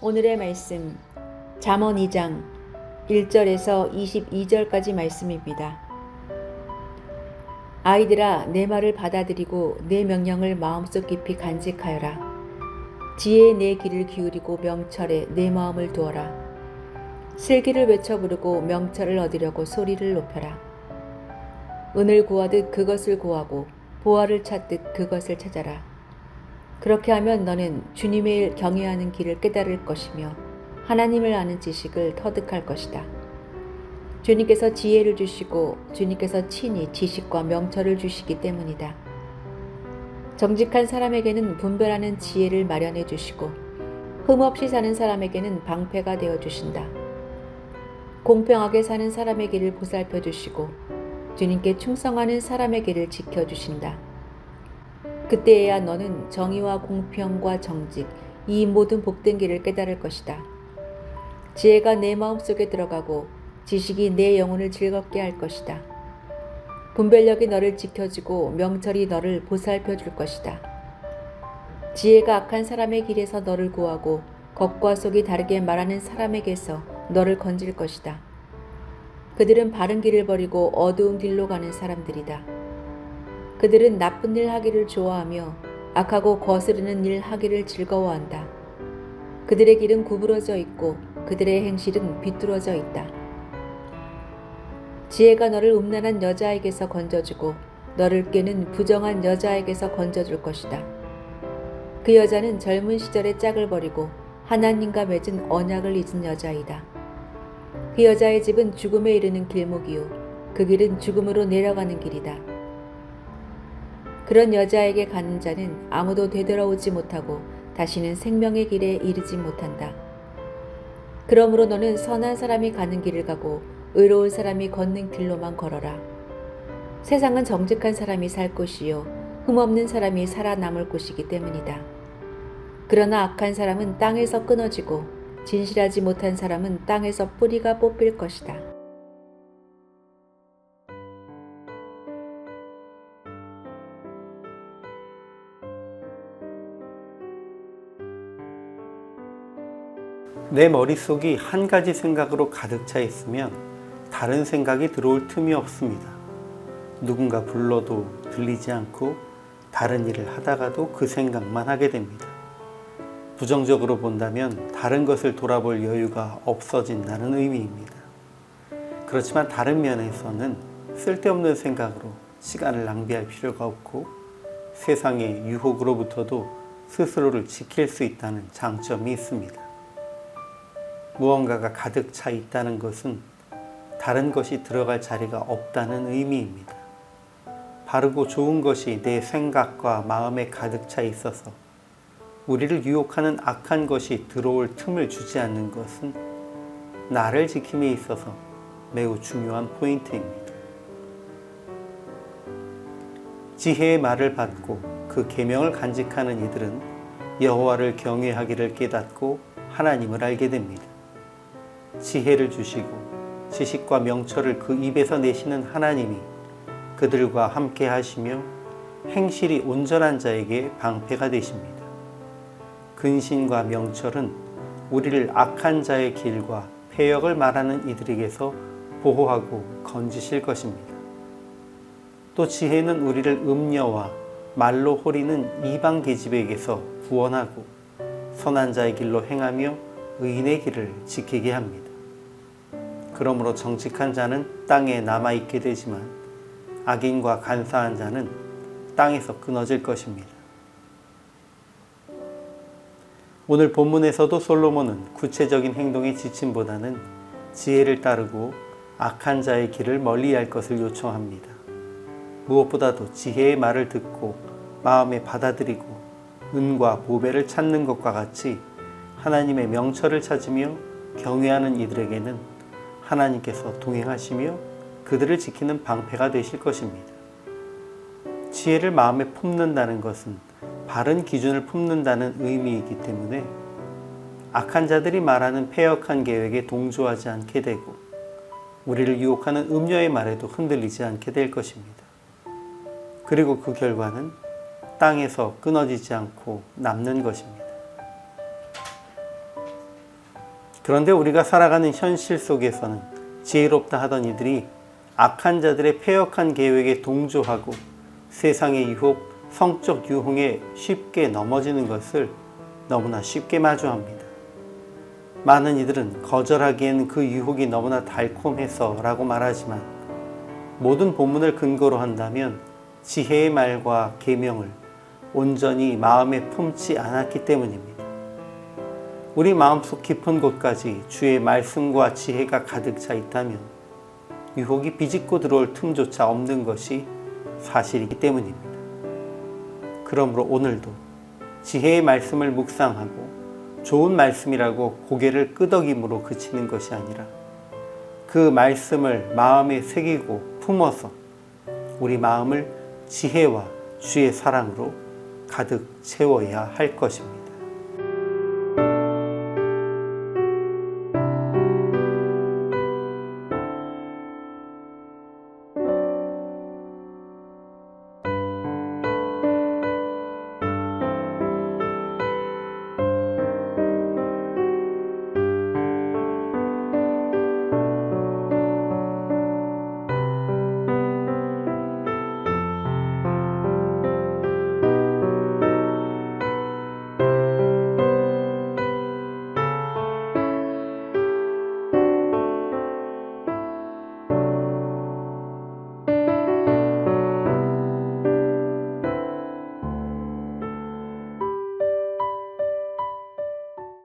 오늘의 말씀 잠언 2장 1절에서 22절까지 말씀입니다. 아이들아 내 말을 받아들이고 내 명령을 마음속 깊이 간직하여라. 지혜에 내 귀를 기울이고 명철에 내 마음을 두어라. 슬기를 외쳐 부르고 명철을 얻으려고 소리를 높여라. 은을 구하듯 그것을 구하고 보화를 찾듯 그것을 찾아라. 그렇게 하면 너는 주님의 일 경외하는 길을 깨달을 것이며 하나님을 아는 지식을 터득할 것이다. 주님께서 지혜를 주시고 주님께서 친히 지식과 명철을 주시기 때문이다. 정직한 사람에게는 분별하는 지혜를 마련해 주시고 흠없이 사는 사람에게는 방패가 되어 주신다. 공평하게 사는 사람의 길을 보살펴 주시고 주님께 충성하는 사람의 길을 지켜 주신다. 그때에야 너는 정의와 공평과 정직, 이 모든 복된 길을 깨달을 것이다. 지혜가 내 마음속에 들어가고 지식이 내 영혼을 즐겁게 할 것이다. 분별력이 너를 지켜주고 명철이 너를 보살펴 줄 것이다. 지혜가 악한 사람의 길에서 너를 구하고 겉과 속이 다르게 말하는 사람에게서 너를 건질 것이다. 그들은 바른 길을 버리고 어두운 길로 가는 사람들이다. 그들은 나쁜 일 하기를 좋아하며 악하고 거스르는 일 하기를 즐거워한다. 그들의 길은 구부러져 있고 그들의 행실은 비뚤어져 있다. 지혜가 너를 음란한 여자에게서 건져주고 너를 꾀는 부정한 여자에게서 건져줄 것이다. 그 여자는 젊은 시절의 짝을 버리고 하나님과 맺은 언약을 잊은 여자이다. 그 여자의 집은 죽음에 이르는 길목이요. 그 길은 죽음으로 내려가는 길이다. 그런 여자에게 가는 자는 아무도 되돌아오지 못하고 다시는 생명의 길에 이르지 못한다. 그러므로 너는 선한 사람이 가는 길을 가고 의로운 사람이 걷는 길로만 걸어라. 세상은 정직한 사람이 살 곳이요 흠없는 사람이 살아남을 곳이기 때문이다. 그러나 악한 사람은 땅에서 끊어지고 진실하지 못한 사람은 땅에서 뿌리가 뽑힐 것이다. 내 머릿속이 한 가지 생각으로 가득 차 있으면 다른 생각이 들어올 틈이 없습니다. 누군가 불러도 들리지 않고 다른 일을 하다가도 그 생각만 하게 됩니다. 부정적으로 본다면 다른 것을 돌아볼 여유가 없어진다는 의미입니다. 그렇지만 다른 면에서는 쓸데없는 생각으로 시간을 낭비할 필요가 없고 세상의 유혹으로부터도 스스로를 지킬 수 있다는 장점이 있습니다. 무언가가 가득 차 있다는 것은 다른 것이 들어갈 자리가 없다는 의미입니다. 바르고 좋은 것이 내 생각과 마음에 가득 차 있어서 우리를 유혹하는 악한 것이 들어올 틈을 주지 않는 것은 나를 지킴에 있어서 매우 중요한 포인트입니다. 지혜의 말을 받고 그 계명을 간직하는 이들은 여호와를 경외하기를 깨닫고 하나님을 알게 됩니다. 지혜를 주시고 지식과 명철을 그 입에서 내시는 하나님이 그들과 함께 하시며 행실이 온전한 자에게 방패가 되십니다. 근신과 명철은 우리를 악한 자의 길과 폐역을 말하는 이들에게서 보호하고 건지실 것입니다. 또 지혜는 우리를 음녀와 말로 호리는 이방 계집에게서 구원하고 선한 자의 길로 행하며 의인의 길을 지키게 합니다. 그러므로 정직한 자는 땅에 남아 있게 되지만 악인과 간사한 자는 땅에서 끊어질 것입니다. 오늘 본문에서도 솔로몬은 구체적인 행동의 지침보다는 지혜를 따르고 악한 자의 길을 멀리 할 것을 요청합니다. 무엇보다도 지혜의 말을 듣고 마음에 받아들이고 은과 보배를 찾는 것과 같이 하나님의 명철을 찾으며 경외하는 이들에게는 하나님께서 동행하시며 그들을 지키는 방패가 되실 것입니다. 지혜를 마음에 품는다는 것은 바른 기준을 품는다는 의미이기 때문에 악한 자들이 말하는 폐역한 계획에 동조하지 않게 되고 우리를 유혹하는 음녀의 말에도 흔들리지 않게 될 것입니다. 그리고 그 결과는 땅에서 끊어지지 않고 남는 것입니다. 그런데 우리가 살아가는 현실 속에서는 지혜롭다 하던 이들이 악한 자들의 폐역한 계획에 동조하고 세상의 유혹, 성적 유혹에 쉽게 넘어지는 것을 너무나 쉽게 마주합니다. 많은 이들은 거절하기에는 그 유혹이 너무나 달콤해서 라고 말하지만 모든 본문을 근거로 한다면 지혜의 말과 계명을 온전히 마음에 품지 않았기 때문입니다. 우리 마음속 깊은 곳까지 주의 말씀과 지혜가 가득 차 있다면 유혹이 비집고 들어올 틈조차 없는 것이 사실이기 때문입니다. 그러므로 오늘도 지혜의 말씀을 묵상하고 좋은 말씀이라고 고개를 끄덕임으로 그치는 것이 아니라 그 말씀을 마음에 새기고 품어서 우리 마음을 지혜와 주의 사랑으로 가득 채워야 할 것입니다.